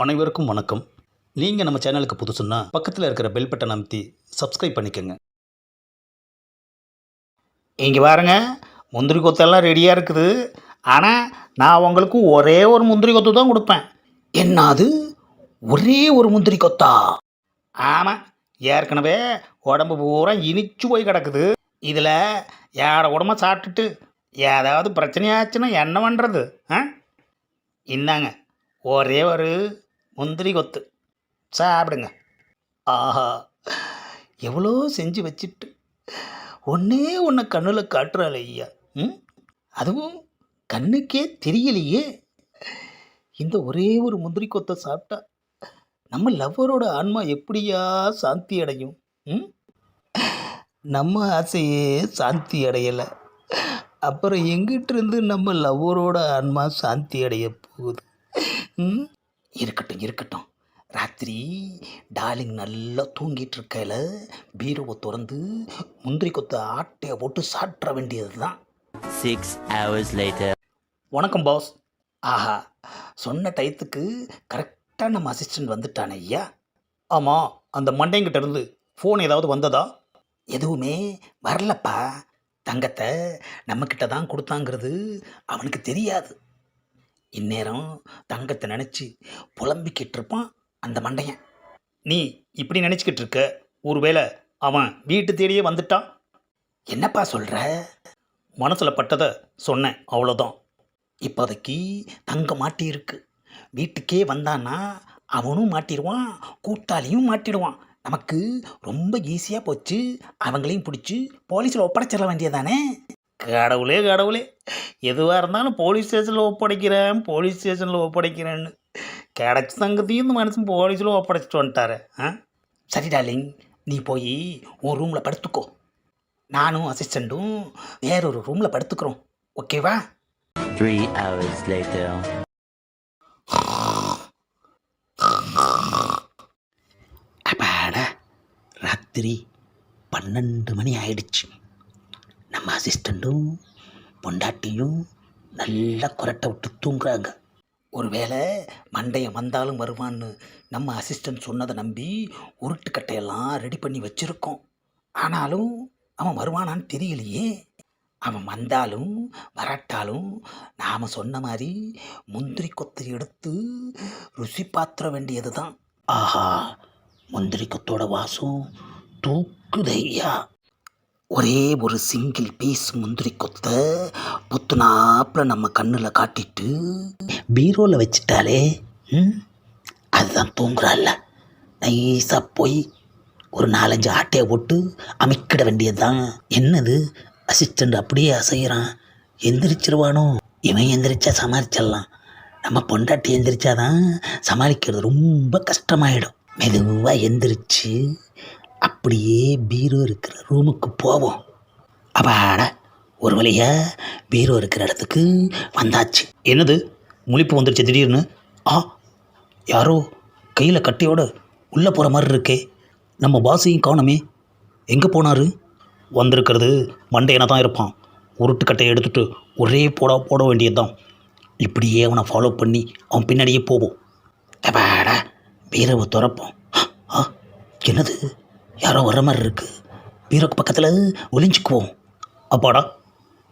அனைவருக்கும் வணக்கம். நீங்கள் நம்ம சேனலுக்கு புதுசுன்னா பக்கத்தில் இருக்கிற பெல் பட்டன் அமைத்தி சப்ஸ்கிரைப் பண்ணிக்கோங்க. இங்கே பாருங்க முந்திரி கொத்தெல்லாம் ரெடியாக இருக்குது. ஆனால் நான் உங்களுக்கு ஒரே ஒரு முந்திரி கொத்து தான் கொடுப்பேன். என்னது? ஒரே ஒரு முந்திரி கொத்தா? ஆமாம் ஏற்கனவே உடம்பு பூரா இனிச்சு போய் கிடக்குது. இதில் ஏட உடம்ப சாப்பிட்டுட்டு ஏதாவது பிரச்சனையாச்சுன்னா என்ன பண்ணுறது ஆ? இந்தாங்க ஒரே ஒரு முந்திரி கொத்து. சாப்பிடுங்க. ஆஹா. எவ்வளோ செஞ்சு வச்சுட்டு ஒன்றே ஒன்று கண்ணில் காட்டுறாள் ஐயா. ம்? அதுவும் கண்ணுக்கே தெரியலையே. இந்த ஒரே ஒரு முந்திரி கொத்தை சாப்பிட்டா நம்ம லவ்வரோட ஆன்மா எப்படியா சாந்தி அடையும்? ம்? நம்ம ஆசையே சாந்தி அடையலை. அப்புறம் எங்கிட்ட இருந்து நம்ம லவ்வரோட ஆன்மா சாந்தி அடைய போகுது? ம்? இருக்கட்டும் இருக்கட்டும். ராத்திரி டார்லிங் நல்லா தூங்கிட்டு இருக்கையில் பீரோவை திறந்து முந்திரி கொத்த ஆட்டையை போட்டு சாப்பிட்ற வேண்டியது தான் Six hours later. வணக்கம் பாஸ் ஆஹா சொன்ன டயத்துக்கு கரெக்டாக நம்ம அசிஸ்டன்ட் வந்துட்டானே ஐயா. ஆமாம் அந்த மண்டைங்கிட்ட இருந்து ஃபோன் ஏதாவது வந்ததா? எதுவுமே வரலப்பா. தங்கத்தை நம்மக்கிட்ட தான் கொடுத்தாங்கிறது அவனுக்கு தெரியாது. இந்நேரம் தங்கத்தை நினச்சி புலம்பிக்கிட்டு இருப்பான் அந்த மண்டையன். நீ இப்படி நினச்சிக்கிட்டு இருக்க? ஒருவேளை அவன் வீட்டு தேடியே வந்துட்டான்? என்னப்பா சொல்கிற மனசில் பட்டதை சொன்னேன் அவ்வளோதான் இப்போதைக்கு தங்க மாட்டியிருக்கு. வீட்டுக்கே வந்தான்னா அவனும் மாட்டிடுவான் கூட்டாளியும் மாட்டிடுவான். நமக்கு ரொம்ப ஈஸியாக போச்சு. அவங்களையும் பிடிச்சி போலீஸில் ஒப்படைச்சிட வேண்டியதானே கடவுளே கடவுளே. எதுவாக இருந்தாலும் போலீஸ் ஸ்டேஷனில் ஒப்படைக்கிறேன் போலீஸ் ஸ்டேஷனில் ஒப்படைக்கிறேன்னு. கிடச்ச தங்கத்தையும் இந்த மனுஷன் போலீஸில் ஒப்படைச்சிட்டு வந்துட்டாரு. ஆ? சரி டார்லிங் நீ போய் உன் ரூமில் படுத்துக்கோ. நானும் அசிஸ்டண்ட்டும் வேறொரு ரூமில் படுத்துக்கிறோம். ஓகேவா Three hours later. அப்பாடா ராத்திரி பன்னெண்டு மணி ஆயிடுச்சு. நம்ம அசிஸ்டண்ட்டும் பொண்டாட்டியும் நல்லா குரட்டை விட்டு தூங்குறாங்க. ஒருவேளை மண்டையன் வந்தாலும் வருவான்னு நம்ம அசிஸ்டண்ட் சொன்னதை நம்பி உருட்டுக்கட்டையெல்லாம் ரெடி பண்ணி வச்சுருக்கோம். ஆனாலும் அவன் வருவானான்னு தெரியலையே. அவன் வந்தாலும் வராட்டாலும் நாம் சொன்ன மாதிரி முந்திரி கொத்தை எடுத்து ருசி பாத்திர வேண்டியது தான் ஆஹா முந்திரி கொத்தோட வாசம் தூக்குதையா ஒரே ஒரு சிங்கிள் பீஸ் முந்திரி கொத்தை புத்துனாப்பில் நம்ம கண்ணில் காட்டிட்டு பீரோவில் வச்சிட்டாலே ம் அதுதான் தூங்குறாள்ல. நைஸாக போய் ஒரு நாலஞ்சு ஆட்டையை போட்டு அமைக்கிட வேண்டியது தான் என்னது? அசிஸ்டண்ட் அப்படியே அசைகிறான் எந்திரிச்சிருவானோ? இவன் எந்திரிச்சா சமாளிச்சிடலாம். நம்ம பொண்டாட்டி எந்திரிச்சாதான் சமாளிக்கிறது ரொம்ப கஷ்டமாயிடும். மெதுவாக எந்திரிச்சு அப்படியே பீரோ இருக்கிற ரூமுக்கு போவோம். அப்பாடா ஒரு வழியாக பீரோ இருக்கிற இடத்துக்கு வந்தாச்சு. என்னது? முழிப்பு வந்துருச்சு திடீர்னு. ஆ யாரோ கையில் கட்டியோட உள்ளே போகிற மாதிரி இருக்கே. நம்ம பாஸையும் காணுமே. எங்கே போனார்? வந்திருக்கிறது மண்டையனை தான் இருப்பான். உருட்டு கட்டையை எடுத்துகிட்டு ஒரே போட போட வேண்டியதுதான். இப்படியே அவனை ஃபாலோ பண்ணி அவன் பின்னாடியே போவோம். அப்பாடா பீரவை திறப்போம். ஆ என்னது? யாரோ வர்ற மாதிரி இருக்குது பீரோக்கு பக்கத்தில் ஒளிஞ்சுக்குவோம். அப்பாடா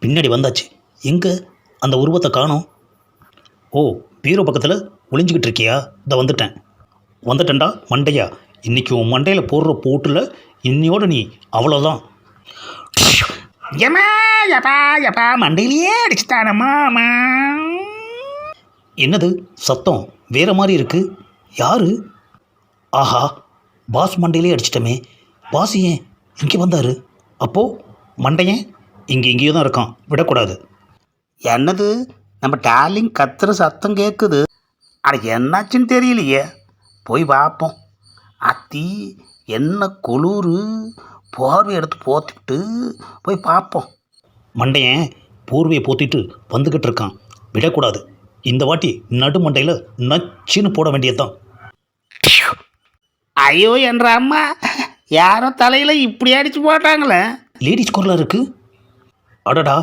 பின்னாடி வந்தாச்சு. எங்கே? அந்த உருவத்தை காணோம். ஓ பீரோ பக்கத்தில் ஒளிஞ்சிக்கிட்டு இருக்கியா? இதை வந்துட்டேன். வந்துட்டேன்டா மண்டையா. இன்னைக்கு உன் மண்டையில் போடுற போட்டில் இன்னையோட நீ அவ்வளோதான் மண்டையிலேயே அடிச்சுட்டானம்மா என்னது சத்தம் வேறு மாதிரி இருக்குது யார்? ஆஹா பாஸ் மண்டையிலே அடிச்சிட்டமே. பாஸ் ஏன்? இங்கே வந்தார்? அப்போது மண்டையன் இங்கே இங்கேயே தான் இருக்கான். விடக்கூடாது. என்னது? நம்ம டார்லிங் கத்துற சத்தம் கேட்குது அட என்னாச்சுன்னு தெரியலையே. போய் பார்ப்போம் அத்தி என்ன குளூர்? போர்வை எடுத்து போத்திட்டு போய் பார்ப்போம் மண்டையன் போர்வையை போத்திட்டு வந்துக்கிட்டு இருக்கான். விடக்கூடாது. இந்த வாட்டி நடு மண்டையில் நச்சுன்னு போட வேண்டியதுதான். ஐயோ என்ற அம்மா. யாரோ தலையில் இப்படி அடிச்சு போட்டாங்களே? லேடிஸ் குரலாக இருக்கு. அடடா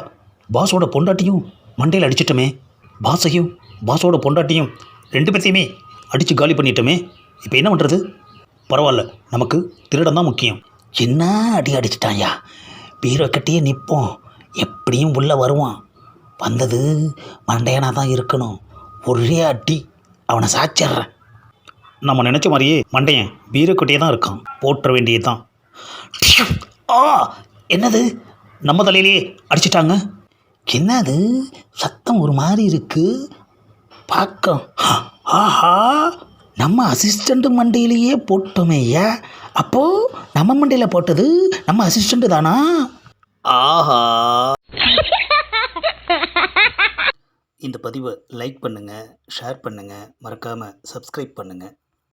பாஸோட பொண்டாட்டியும் மண்டையில் அடிச்சிட்டோமே. பாஸையும் பாஸோட பொண்டாட்டியும் ரெண்டு பேர்த்தையுமே அடித்து காலி பண்ணிட்டோமே. இப்போ என்ன பண்ணுறது பரவாயில்ல நமக்கு திருடம் தான் முக்கியம். என்ன அடி அடிச்சிட்டாயா? பீரோ கட்டியே நிற்போம் எப்படியும் உள்ளே வருவான். வந்தது மண்டையனாக தான் இருக்கணும். ஒரே அடி. அவனை சாச்சிட்றேன். நம்ம நினச்ச மாதிரியே மண்டையன் வீரக்குட்டியே தான் இருக்கான். போட்டுற வேண்டியது தான் ஆ! என்னது? நம்ம தலையிலேயே அடிச்சிட்டாங்க? என்னது? சத்தம் ஒரு மாதிரி இருக்கு. பார்க்க. ஆஹா! நம்ம அசிஸ்டண்ட் மண்டையிலேயே போட்டோமேயா? அப்போ அப்போது நம்ம மண்டையில் போட்டது நம்ம அசிஸ்டண்ட் தானா? ஆஹா! இந்த பதிவை லைக் பண்ணுங்கள் ஷேர் பண்ணுங்கள் மறக்காமல் சப்ஸ்கிரைப் பண்ணுங்கள்